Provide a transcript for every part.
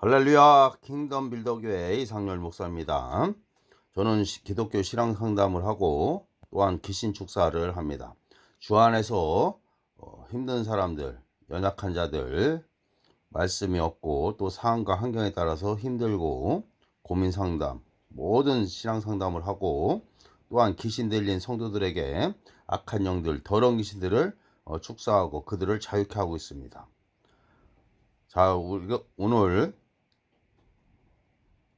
할렐루야 킹덤 빌더 교회 이상열 목사입니다. 저는 시- 기독교 신앙 상담을 하고 또한 귀신 축사를 합니다. 주 안에서 어, 힘든 사람들, 연약한 자들 말씀이 없고 또 상황과 환경에 따라서 힘들고 고민 상담, 모든 신앙 상담을 하고 또한 귀신 들린 성도들에게 악한 영들, 더러운 귀신들을 어, 축사하고 그들을 자유케 하고 있습니다. 자, 우리가 오늘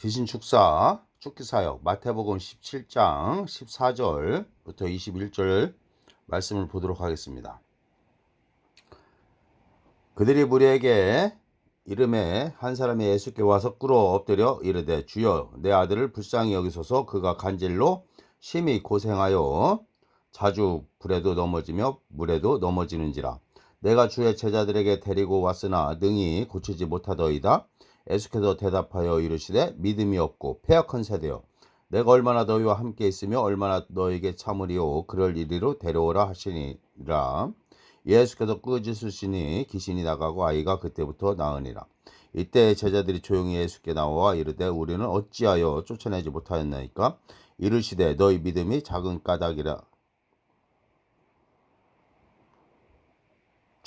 귀신 축사 축기 사역 마태복음 17장 14절부터 21절 말씀을 보도록 하겠습니다. 그들이 무리에게 이름에 한 사람이 예수께 와서 꿇어 엎드려 이르되 주여 내 아들을 불쌍히 여기소서. 그가 간질로 심히 고생하여 자주 불에도 넘어지며 물에도 넘어지는지라. 내가 주의 제자들에게 데리고 왔으나 능히 고치지 못하더이다 예수께서 대답하여 이르시되 믿음이 없고 폐역한 세대여 내가 얼마나 너희와 함께 있으며 얼마나 너에게 참으리오 그럴 이리로 데려오라 하시니라. 예수께서 꾸짖으시니 귀신이 나가고 아이가 그때부터 나으니라. 이때 제자들이 조용히 예수께 나와 이르되 우리는 어찌하여 쫓아내지 못하였나이까? 이르시되 너희 믿음이 작은 까닭이라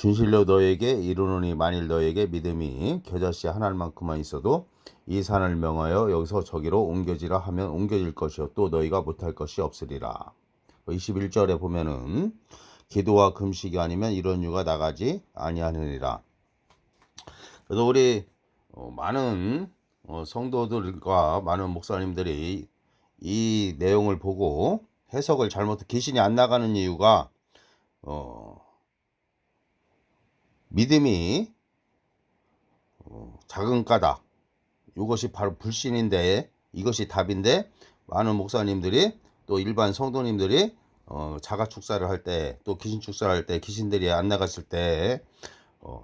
진실로 너에게 이르노니 만일 너에게 믿음이 겨자씨 하나만큼만 있어도 이 산을 명하여 여기서 저기로 옮겨지라 하면 옮겨질 것이요 또 너희가 못할 것이 없으리라. 21절에 보면은 기도와 금식이 아니면 이런 유가 나가지 아니하느니라. 그래서 우리 어, 많은 어, 성도들과 많은 목사님들이 이 내용을 보고 해석을 잘못 귀신이 안 나가는 이유가 어, 믿음이 어, 작은 까닭. 이것이 바로 불신인데 이것이 답인데 많은 목사님들이 또 일반 성도님들이 어, 자가 축사를 할 때 또 귀신 축사를 할 때 귀신들이 안 나갔을 때 어,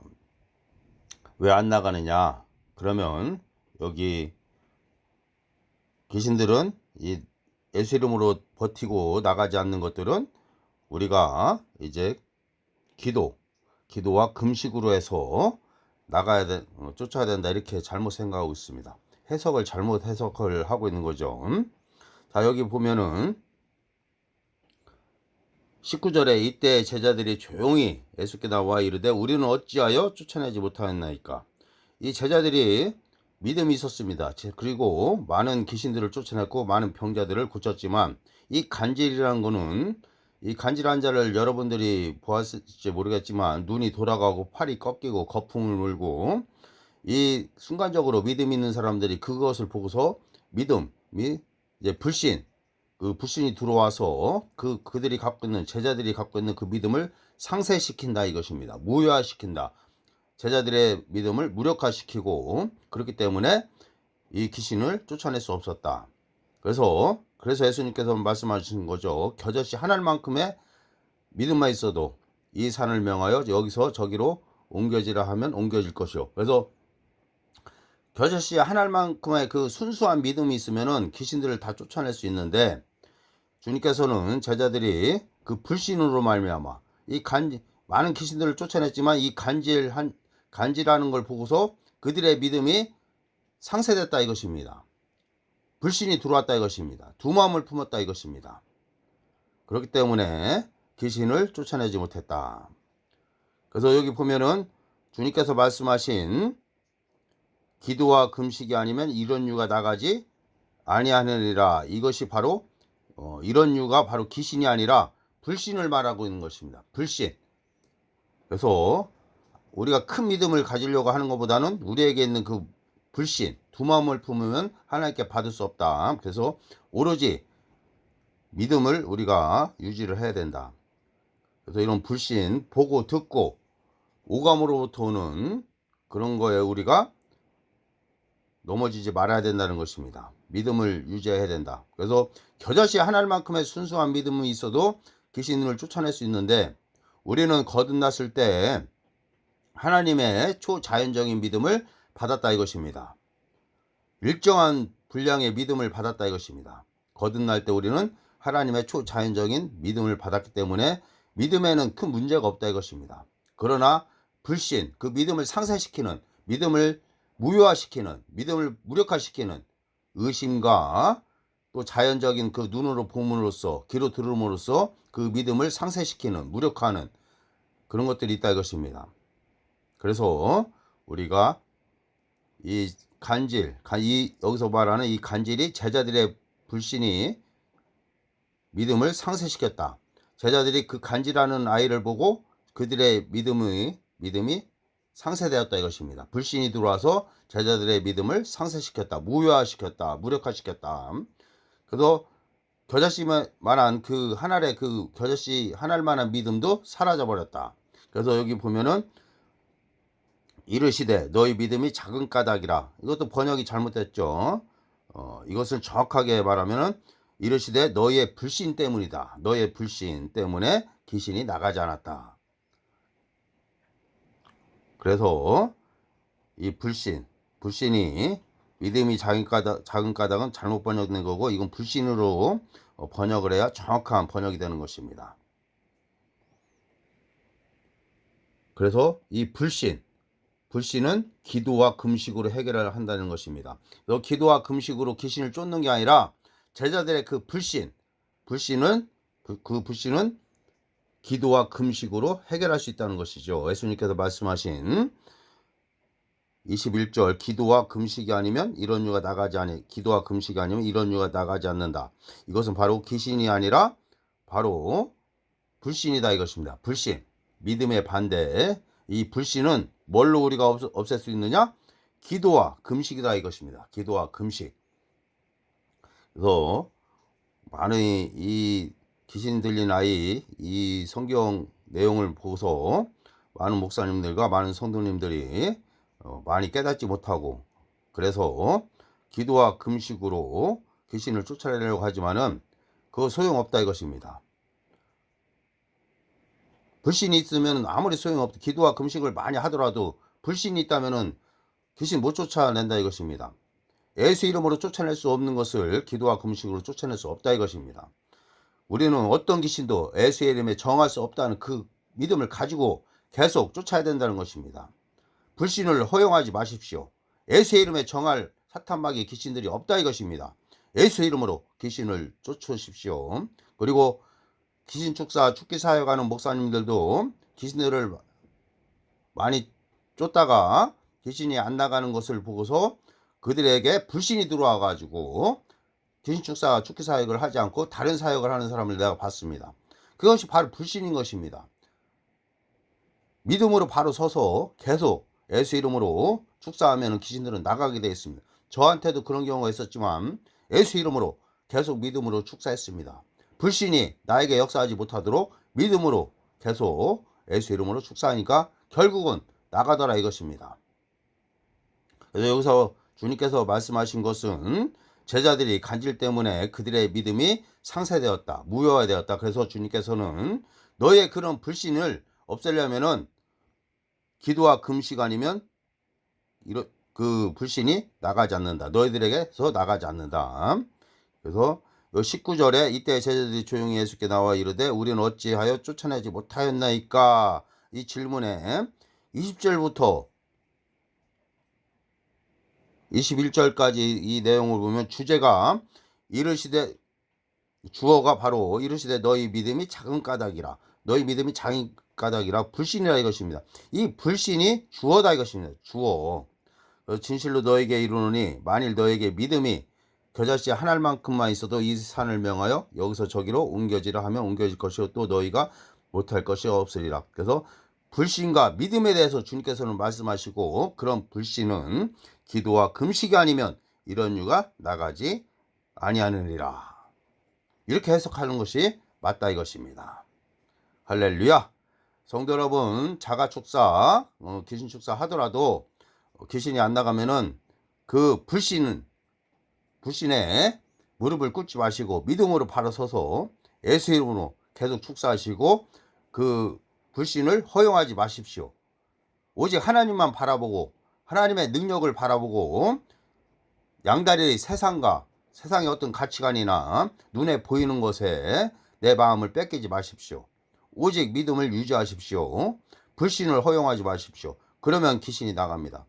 왜 안 나가느냐? 그러면 여기 귀신들은 이 예수 이름으로 버티고 나가지 않는 것들은 우리가 이제 기도 기도와 금식으로 해서 나가야 돼, 어, 쫓아야 된다 이렇게 잘못 생각하고 있습니다. 해석을 잘못 해석을 하고 있는 거죠. 자 여기 보면은 19절에 이때 제자들이 조용히 예수께 나와 이르되 우리는 어찌하여 쫓아내지 못하였나이까 이 제자들이 믿음이 있었습니다. 제- 그리고 많은 귀신들을 쫓아냈고 많은 병자들을 고쳤지만 이 간질이라는 거는 이 간질한 자를 여러분들이 보았을지 모르겠지만 눈이 돌아가고 팔이 꺾이고 거품을 물고 이 순간적으로 믿음 있는 사람들이 그것을 보고서 믿음이 이제 불신 그 불신이 들어와서 그 그들이 갖고 있는 제자들이 갖고 있는 그 믿음을 상쇄시킨다 이것입니다. 무효화시킨다. 제자들의 믿음을 무력화시키고 그렇기 때문에 이 귀신을 쫓아낼 수 없었다. 그래서 그래서 예수님께서 말씀하신 거죠. 겨자씨 하나만큼의 믿음만 있어도 이 산을 명하여 여기서 저기로 옮겨지라 하면 옮겨질 것이요. 그래서 겨자씨 하나만큼의 그 순수한 믿음이 있으면은 귀신들을 다 쫓아낼 수 있는데 주님께서는 제자들이 그 불신으로 말미암아 이간 많은 귀신들을 쫓아냈지만 이 간질한 간질하는 걸 보고서 그들의 믿음이 상쇄됐다 이것입니다. 불신이 들어왔다 이것입니다. 두 마음을 품었다 이것입니다. 그렇기 때문에 귀신을 쫓아내지 못했다. 그래서 여기 보면은 주님께서 말씀하신 기도와 금식이 아니면 이런 유가 나가지 아니하느니라. 이것이 바로 어, 이런 유가 바로 귀신이 아니라 불신을 말하고 있는 것입니다. 불신. 그래서 우리가 큰 믿음을 가지려고 하는 것보다는 우리에게 있는 그 불신, 두 마음을 품으면 하나님께 받을 수 없다. 그래서 오로지 믿음을 우리가 유지를 해야 된다. 그래서 이런 불신, 보고 듣고 오감으로부터 오는 그런 거에 우리가 넘어지지 말아야 된다는 것입니다. 믿음을 유지해야 된다. 그래서 겨자씨 하나만큼의 순수한 믿음이 있어도 귀신을 쫓아낼 수 있는데 우리는 거듭났을 때 하나님의 초자연적인 믿음을 받았다 이것입니다. 일정한 분량의 믿음을 받았다 이것입니다. 거듭날 때 우리는 하나님의 초자연적인 믿음을 받았기 때문에 믿음에는 큰 문제가 없다 이것입니다. 그러나 불신, 그 믿음을 상쇄시키는 믿음을 무효화시키는 믿음을 무력화시키는 의심과 또 자연적인 그 눈으로 보문으로써 귀로 들음으로써 그 믿음을 상쇄시키는 무력화하는 그런 것들이 있다 이것입니다. 그래서 우리가 이 간질, 가- 이 여기서 말하는 이 간질이 제자들의 불신이 믿음을 상쇄시켰다. 제자들이 그 간질하는 아이를 보고 그들의 믿음이 믿음이 상쇄되었다 이것입니다. 불신이 들어와서 제자들의 믿음을 상쇄시켰다, 무효화시켰다, 무력화시켰다. 그래서 겨자씨만한 그 하나의 그 겨자씨 하나만한 믿음도 사라져 버렸다. 그래서 여기 보면은 이르시되 너희 믿음이 작은 까닭이라 이것도 번역이 잘못됐죠. 어, 이것을 정확하게 말하면은 이르시되 너희의 불신 때문이다. 너희의 불신 때문에 귀신이 나가지 않았다. 그래서 이 불신, 불신이 믿음이 작은 까닭, 작은 까닭은 잘못 번역된 거고 이건 불신으로 어, 번역을 해야 정확한 번역이 되는 것입니다. 그래서 이 불신, 불신은 기도와 금식으로 해결을 한다는 것입니다. 너 기도와 금식으로 귀신을 쫓는 게 아니라 제자들의 그 불신, 불신은 그, 그 불신은 기도와 금식으로 해결할 수 있다는 것이죠. 예수님께서 말씀하신 21절 기도와 금식이 아니면 이런 유가 나가지 아니 기도와 금식이 아니면 이런 유가 나가지 않는다. 이것은 바로 귀신이 아니라 바로 불신이다 이것입니다. 불신 믿음의 반대 이 불신은 뭘로 우리가 없, 없앨 수 있느냐? 기도와 금식이다 이것입니다. 기도와 금식. 그래서 많은 이 귀신 들린 아이 이 성경 내용을 보고서 많은 목사님들과 많은 성도님들이 어, 많이 깨닫지 못하고 그래서 기도와 금식으로 귀신을 쫓아내려고 하지만은 그거 소용없다 이것입니다. 불신이 있으면 아무리 소용없다. 기도와 금식을 많이 하더라도 불신이 있다면은 귀신 못 쫓아낸다 이것입니다. 예수 이름으로 쫓아낼 수 없는 것을 기도와 금식으로 쫓아낼 수 없다 이것입니다. 우리는 어떤 귀신도 예수의 이름에 정할 수 없다는 그 믿음을 가지고 계속 쫓아야 된다는 것입니다. 불신을 허용하지 마십시오. 예수의 이름에 정할 사탄마귀 귀신들이 없다 이것입니다. 예수의 이름으로 귀신을 쫓으십시오. 그리고 귀신 축사 축기 사역 하는 목사님들도 귀신들을 많이 쫓다가 귀신이 안 나가는 것을 보고서 그들에게 불신이 들어와 가지고 귀신 축사 축기 사역을 하지 않고 다른 사역을 하는 사람을 내가 봤습니다. 그것이 바로 불신인 것입니다. 믿음으로 바로 서서 계속 예수 이름으로 축사하면 귀신들은 나가게 되어 있습니다. 저한테도 그런 경우가 있었지만 예수 이름으로 계속 믿음으로 축사했습니다. 불신이 나에게 역사하지 못하도록 믿음으로 계속 예수 이름으로 축사하니까 결국은 나가더라 이것입니다. 그래서 여기서 주님께서 말씀하신 것은 제자들이 간질 때문에 그들의 믿음이 상쇄되었다, 무효화되었다. 그래서 주님께서는 너의 그런 불신을 없애려면은 기도와 금식 아니면 이런 그 불신이 나가지 않는다. 너희들에게서 나가지 않는다. 그래서 19절에 이때 제자들이 조용히 예수께 나와 이르되 우리는 어찌하여 쫓아내지 못하였나이까 이 질문에 20절부터 21절까지 이 내용을 보면 주제가 이르시되 주어가 바로 이르시되 너희 믿음이 작은 까닭이라 너희 믿음이 작은 까닭이라 불신이라 이것입니다. 이 불신이 주어다 이것입니다. 주어. 진실로 너에게 이르노니 만일 너에게 믿음이 겨자씨 한 알만큼만 있어도 이 산을 명하여 여기서 저기로 옮겨지라 하면 옮겨질 것이요 또 너희가 못할 것이 없으리라. 그래서 불신과 믿음에 대해서 주님께서는 말씀하시고 그런 불신은 기도와 금식이 아니면 이런 유가 나가지 아니하느니라. 이렇게 해석하는 것이 맞다 이것입니다. 할렐루야. 성도 여러분, 자가 축사, 어, 귀신 축사 하더라도 어, 귀신이 안 나가면은 그 불신은 불신에 무릎을 꿇지 마시고 믿음으로 바로 서서 예수 이름으로 계속 축사하시고 그 불신을 허용하지 마십시오. 오직 하나님만 바라보고 하나님의 능력을 바라보고 양다리 세상과 세상의 어떤 가치관이나 눈에 보이는 것에 내 마음을 뺏기지 마십시오. 오직 믿음을 유지하십시오. 불신을 허용하지 마십시오. 그러면 귀신이 나갑니다.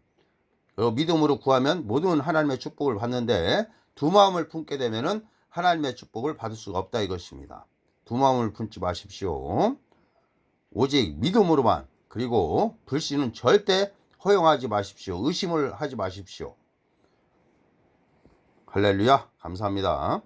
어, 믿음으로 구하면 모든 하나님의 축복을 받는데 두 마음을 품게 되면은 하나님의 축복을 받을 수가 없다 이것입니다. 두 마음을 품지 마십시오. 오직 믿음으로만 그리고 불신은 절대 허용하지 마십시오. 의심을 하지 마십시오. 할렐루야 감사합니다.